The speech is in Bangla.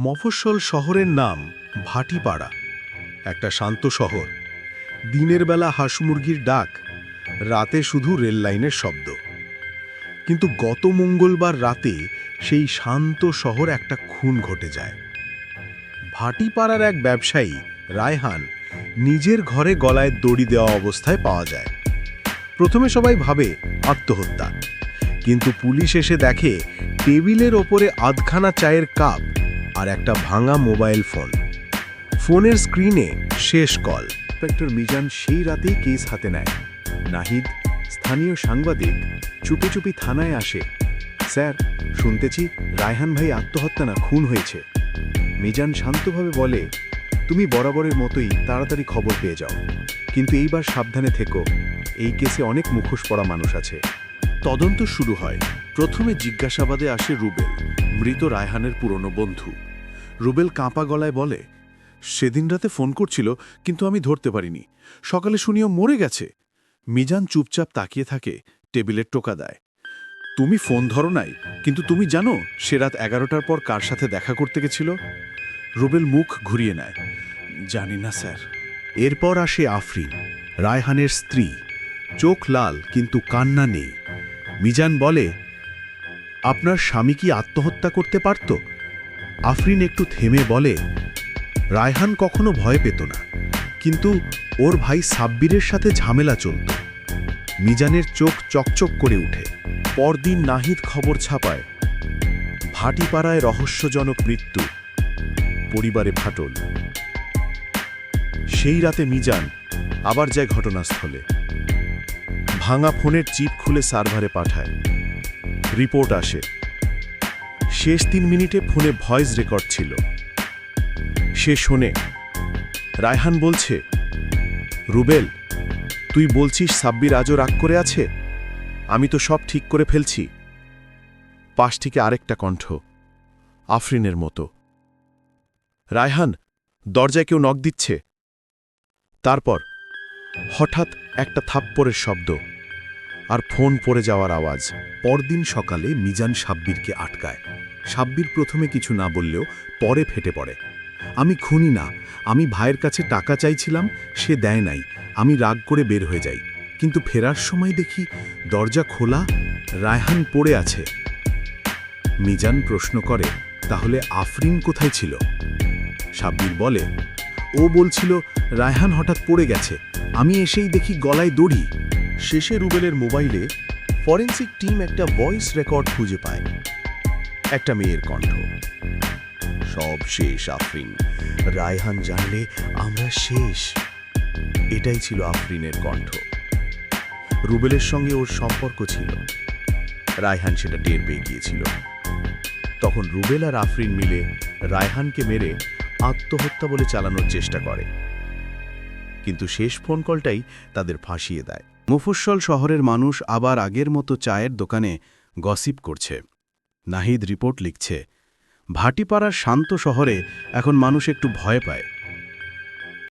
মফস্বল শহরের নাম ভাটিপাড়া, একটা শান্ত শহর। দিনের বেলা হাঁসমুরগির ডাক, রাতে শুধু রেল লাইনের শব্দ। কিন্তু গত মঙ্গলবার রাতে সেই শান্ত শহর একটা খুন ঘটে যায়। ভাটিপাড়ার এক ব্যবসায়ী, রায়হান, নিজের ঘরে গলায় দড়ি দেওয়া অবস্থায় পাওয়া যায়। প্রথমে সবাই ভাবে আত্মহত্যা। কিন্তু পুলিশ এসে দেখে, টেবিলের ওপরে আধখানা চায়ের কাপ আর একটা ভাঙা মোবাইল ফোন। ফোনের স্ক্রিনে শেষ কল। ইন্সপেক্টর মিজান সেই রাতেই কেস হাতে নেয়। নাহিদ, স্থানীয় সাংবাদিক, চুপি চুপি থানায় আসে। স্যার, শুনতেছি রায়হান ভাই আত্মহত্যা না খুন হয়েছে। মিজান শান্তভাবে বলে, তুমি বরাবরের মতোই তাড়াতাড়ি খবর পেয়ে যাও। কিন্তু এইবার সাবধানে থেকো। এই কেসে অনেক মুখোশ পড়া মানুষ আছে। তদন্ত শুরু হয়। প্রথমে জিজ্ঞাসাবাদে আসে রুবেল, মৃত রায়হানের পুরনো বন্ধু। রুবেল কাঁপা গলায় বলে, সেদিন রাতে ফোন করছিল, কিন্তু আমি ধরতে পারিনি। সকালে শুনিও মরে গেছে। মিজান চুপচাপ তাকিয়ে থাকে টেবিলের টোকা দেয়। তুমি ফোন ধরো নাই, কিন্তু তুমি জানো সে রাত এগারোটার পর কার সাথে দেখা করতে গেছিল? রুবেল মুখ ঘুরিয়ে নেয়। জানি না, স্যার। এরপর আসে আফরিন, রায়হানের স্ত্রী। চোখ লাল, কিন্তু কান্না নেই। মিজান বলে, আপনার স্বামী কি আত্মহত্যা করতে পারত? আফরিন একটু থেমে বলে, রায়হান কখনো ভয় পেত না, কিন্তু ওর ভাই সাব্বিরের সাথে ঝামেলা চলত। মিজানের চোখ চকচক করে উঠে। পরদিন নাহিদ খবর ছাপায়, ভাটিপাড়ায় রহস্যজনক মৃত্যু, পরিবারে ফাটল। সেই রাতে মিজান আবার যায় ঘটনাস্থলে। ভাঙা ফোনের চিপ খুলে সার্ভারে পাঠায়। রিপোর্ট আসে। শেষ তিন মিনিটে ফোনে ভয়েস রেকর্ড ছিল। সে শোনে, রায়হান বলছে, রুবেল, তুই বলছিস সাব্বির আজও রাগ করে আছে? আমি তো সব ঠিক করে ফেলছি। পাশ থেকে আরেকটা কণ্ঠ, আফরিনের মতো। রায়হান, দরজায় কেউ নখ দিচ্ছে। তারপর হঠাৎ একটা থাপ্পড়ের শব্দ। আর ফোন পড়ে যাওয়ার আওয়াজ। পরদিন সকালে মিজান সাব্বিরকে আটকায়। সাব্বির প্রথমে কিছু না বললেও পরে ফেটে পড়ে। আমি খুনি না, আমি ভাইয়ের কাছে টাকা চাইছিলাম, সে দেয় নাই, আমি রাগ করে বের হয়ে যাই। কিন্তু ফেরার সময় দেখি দরজা খোলা, রায়হান পড়ে আছে। মিজান প্রশ্ন করে, তাহলে আফরিন কোথায় ছিল? সাব্বির বলে, ও বলছিল রায়হান হঠাৎ পড়ে গেছে, আমি এসেই দেখি গলায় দড়ি। শেষে রুবেলের মোবাইলে ফরেন্সিক টিম একটা ভয়েস রেকর্ড খুঁজে পায়। একটা মেয়ের কণ্ঠ। সব শেষ, আফরিন। রায়হান জানলে আমরা শেষ। এটাই ছিল আফরিনের কণ্ঠ। রুবেলের সঙ্গে ওর সম্পর্ক ছিল। রায়হান সেটা টের পেয়ে গিয়েছিল। তখন রুবেল আর আফরিন মিলে রায়হানকে মেরে আত্মহত্যা বলে চালানোর চেষ্টা করে। কিন্তু শেষ ফোন কলটাই তাদের ফাঁসিয়ে দেয়। মুফস্বল শহরের মানুষ আবার আগের মতো চায়ের দোকানে গসিপ করছে। নাহিদ রিপোর্ট লিখছে, ভাটিপাড়ার শান্ত শহরে এখন মানুষ একটু ভয় পায়।